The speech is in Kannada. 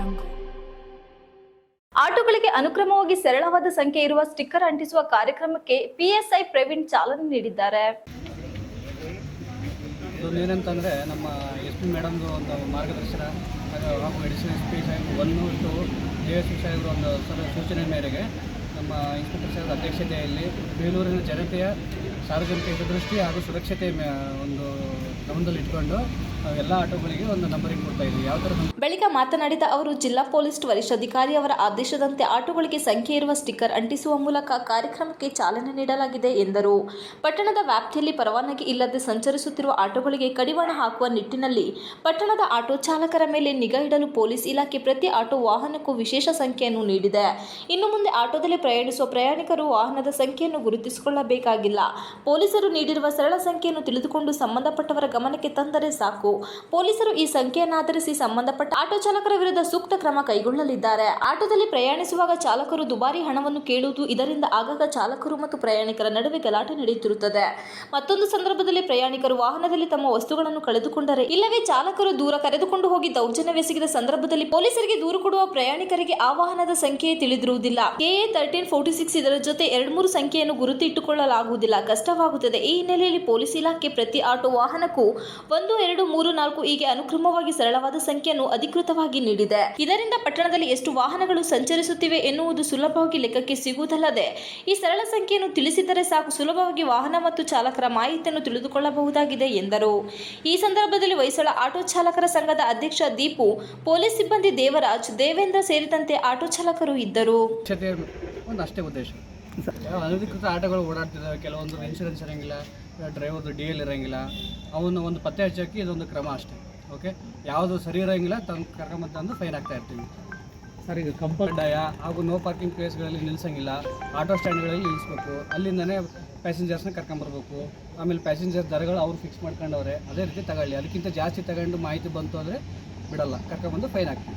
jungle. ಆಟೋಗಳಿಗೆ ಅನುಕ್ರಮವಾಗಿ ಸರಳವಾದ ಸಂಖ್ಯೆ ಇರುವ ಸ್ಟಿಕ್ಕರ್ ಅಂಟಿಸುವ ಕಾರ್ಯಕ್ರಮಕ್ಕೆ ಪಿಎಸ್ಐ ಪ್ರವೀಣ್ ಚಾಲನೆ ನೀಡಿದ್ದಾರೆ ಏನಂತಂದರೆ ನಮ್ಮ ಎಸ್ ಪಿ ಮೇಡಮ್ದು ಒಂದು ಮಾರ್ಗದರ್ಶನ, ಹಾಗೂ ಎಡಿಷನಲ್ ಎಸ್ ಪಿ ಸಾಹೇಬ್ ಒನ್ನು ಟು ಜೆ ಎಸ್ ಪಿ ಸಾಹೇಬ್ರ ಒಂದು ಸೂಚನೆ ಮೇರೆಗೆ ನಮ್ಮ ಇನ್ಸ್ಪೆಕ್ಟರ್ ಸಾಹೇಬ್ರ ಅಧ್ಯಕ್ಷತೆಯಲ್ಲಿ ಬೇಲೂರಿನ ಜನತೆಯ ಸಾರ್ವಜನಿಕ ಹಿತದೃಷ್ಟಿ ಹಾಗೂ ಸುರಕ್ಷತೆ ಒಂದು ಗಮನದಲ್ಲಿ ಇಟ್ಕೊಂಡು ಎಲ್ಲ ಆಟೋಗಳಿಗೆ ಒಂದು ನಂಬರಿಂಗ್ ಕೊಡ್ತಾ ಇದ್ದೀವಿ. ಬಳಿಕ ಮಾತನಾಡಿದ ಅವರು, ಜಿಲ್ಲಾ ಪೊಲೀಸ್ ವರಿಷ್ಠಾಧಿಕಾರಿ ಅವರ ಆದೇಶದಂತೆ ಆಟೋಗಳಿಗೆ ಸಂಖ್ಯೆ ಇರುವ ಸ್ಟಿಕ್ಕರ್ ಅಂಟಿಸುವ ಮೂಲಕ ಕಾರ್ಯಕ್ರಮಕ್ಕೆ ಚಾಲನೆ ನೀಡಲಾಗಿದೆ ಎಂದರು. ಪಟ್ಟಣದ ವ್ಯಾಪ್ತಿಯಲ್ಲಿ ಪರವಾನಗಿ ಇಲ್ಲದೆ ಸಂಚರಿಸುತ್ತಿರುವ ಆಟೋಗಳಿಗೆ ಕಡಿವಾಣ ಹಾಕುವ ನಿಟ್ಟಿನಲ್ಲಿ ಪಟ್ಟಣದ ಆಟೋ ಚಾಲಕರ ಮೇಲೆ ನಿಗಾ ಇಡಲು ಪೊಲೀಸ್ ಇಲಾಖೆ ಪ್ರತಿ ಆಟೋ ವಾಹನಕ್ಕೂ ವಿಶೇಷ ಸಂಖ್ಯೆಯನ್ನು ನೀಡಿದೆ. ಇನ್ನು ಮುಂದೆ ಆಟೋದಲ್ಲಿ ಪ್ರಯಾಣಿಸುವ ಪ್ರಯಾಣಿಕರು ವಾಹನದ ಸಂಖ್ಯೆಯನ್ನು ಗುರುತಿಸಿಕೊಳ್ಳಬೇಕಾಗಿಲ್ಲ. ಪೊಲೀಸರು ನೀಡಿರುವ ಸರಳ ಸಂಖ್ಯೆಯನ್ನು ತಿಳಿದುಕೊಂಡು ಸಂಬಂಧಪಟ್ಟವರ ಗಮನಕ್ಕೆ ತಂದರೆ ಸಾಕು. ಪೊಲೀಸರು ಈ ಸಂಖ್ಯೆಯನ್ನಾಧರಿಸಿ ಸಂಬಂಧಪಟ್ಟ ಆಟೋ ಚಾಲಕರ ವಿರುದ್ಧ ಸೂಕ್ತ ಕ್ರಮ ಕೈಗೊಳ್ಳಲಿದ್ದಾರೆ. ಆಟೋದಲ್ಲಿ ಪ್ರಯಾಣಿಸುವಾಗ ಚಾಲಕರು ದುಬಾರಿ ಹಣವನ್ನು ಕೇಳುವುದು ಇದರಿಂದ ಆಗಾಗ ಚಾಲಕರು ಮತ್ತು ಪ್ರಯಾಣಿಕರ ನಡುವೆ ಗಲಾಟೆ ನಡೆಯುತ್ತಿರುತ್ತದೆ. ಮತ್ತೊಂದು ಸಂದರ್ಭದಲ್ಲಿ ಪ್ರಯಾಣಿಕರು ವಾಹನದಲ್ಲಿ ತಮ್ಮ ವಸ್ತುಗಳನ್ನು ಕಳೆದುಕೊಂಡರೆ ಇಲ್ಲವೇ ಚಾಲಕರು ದೂರ ಕರೆದುಕೊಂಡು ಹೋಗಿ ದೌರ್ಜನ್ಯವೆಸಗಿದ ಸಂದರ್ಭದಲ್ಲಿ ಪೊಲೀಸರಿಗೆ ದೂರು ಕೊಡುವ ಪ್ರಯಾಣಿಕರಿಗೆ ಆ ವಾಹನದ ಸಂಖ್ಯೆ ತಿಳಿದಿರುವುದಿಲ್ಲ. ಕೆಎ ತರ್ಟೀನ್ ಫೋರ್ಟಿ ಸಿಕ್ಸ್ ಇದರ ಜೊತೆ ಎರಡು ಮೂರು ಸಂಖ್ಯೆಯನ್ನು ಗುರುತಿಟ್ಟುಕೊಳ್ಳಲಾಗುವುದಿಲ್ಲ. ಕಷ್ಟವಾಗುತ್ತದೆ. ಈ ಹಿನ್ನೆಲೆಯಲ್ಲಿ ಪೊಲೀಸ್ ಇಲಾಖೆ ಪ್ರತಿ ಆಟೋ ವಾಹನಕ್ಕೂ ಒಂದು, ಎರಡು, ಮೂರು, ನಾಲ್ಕು ಹೀಗೆ ಅನುಕ್ರಮವಾಗಿ ಸರಳವಾದ ಸಂಖ್ಯೆಯನ್ನು ಅಧಿಕೃತವಾಗಿ ನೀಡಿದೆ. ಇದರಿಂದ ಪಟ್ಟಣದಲ್ಲಿ ಎಷ್ಟು ವಾಹನಗಳು ಸಂಚರಿಸುತ್ತಿವೆ ಎನ್ನುವುದು ಸುಲಭವಾಗಿ ಲೆಕ್ಕಕ್ಕೆ ಸಿಗುವುದಲ್ಲದೆ, ಈ ಸರಳ ಸಂಖ್ಯೆಯನ್ನು ತಿಳಿಸಿದರೆ ಸಾಕು ಸುಲಭವಾಗಿ ವಾಹನ ಮತ್ತು ಚಾಲಕರ ಮಾಹಿತಿಯನ್ನು ತಿಳಿದುಕೊಳ್ಳಬಹುದಾಗಿದೆ ಎಂದರು. ಈ ಸಂದರ್ಭದಲ್ಲಿ ಹೊಯ್ಸಳ ಆಟೋ ಚಾಲಕರ ಸಂಘದ ಅಧ್ಯಕ್ಷ ದೀಪು, ಪೊಲೀಸ್ ಸಿಬ್ಬಂದಿ ದೇವರಾಜ್, ದೇವೇಂದ್ರ ಸೇರಿದಂತೆ ಆಟೋ ಚಾಲಕರು ಇದ್ದರು. ಅಷ್ಟೇ ಉದ್ದೇಶ. ಅನಧಿಕೃತ ಆಟೋಗಳು ಓಡಾಡ್ತಿದ್ದಾವೆ, ಕೆಲವೊಂದು ಇನ್ಶೂರೆನ್ಸ್ ಇರೋಂಗಿಲ್ಲ. ಡ್ರೈವರ್ದು ಡಿ ಎಲ್ ಇರೋಂಗಿಲ್ಲ ಅವನ್ನ ಒಂದು ಪತ್ತೆ ಹಚ್ಚೋಕ್ಕೆ ಇದೊಂದು ಕ್ರಮ ಅಷ್ಟೇ ಓಕೆ ಯಾವುದು ಸರಿ ಇರೋಂಗಿಲ್ಲ ತಂದು ಕರ್ಕೊಂಬಂದು ಫೈನ್ ಆಗ್ತಾ ಇರ್ತೀವಿ. ಸರ್ ಈಗ ಕಂಪಲ್ಡಾಯ ಹಾಗೂ ನೋ ಪಾರ್ಕಿಂಗ್ ಪ್ಲೇಸ್ಗಳಲ್ಲಿ ನಿಲ್ಲಿಸಂಗಿಲ್ಲ ಆಟೋ ಸ್ಟ್ಯಾಂಡ್ಗಳಲ್ಲಿ ನಿಲ್ಲಿಸ್ಬೇಕು ಅಲ್ಲಿಂದನೇ ಪ್ಯಾಸೆಂಜರ್ಸ್ನ ಕರ್ಕೊಂಬರ್ಬೇಕು ಆಮೇಲೆ ಪ್ಯಾಸೆಂಜರ್ ದರಗಳು ಅವ್ರು ಫಿಕ್ಸ್ ಮಾಡ್ಕೊಂಡವ್ರೆ ಅದೇ ರೀತಿ ತಗೊಳ್ಳಿ ಅದಕ್ಕಿಂತ ಜಾಸ್ತಿ ತಗೊಂಡು ಮಾಹಿತಿ ಬಂತು ಅಂದರೆ ಬಿಡಲ್ಲ ಕರ್ಕೊಂಬಂದು ಫೈನ್ ಹಾಕ್ತೀವಿ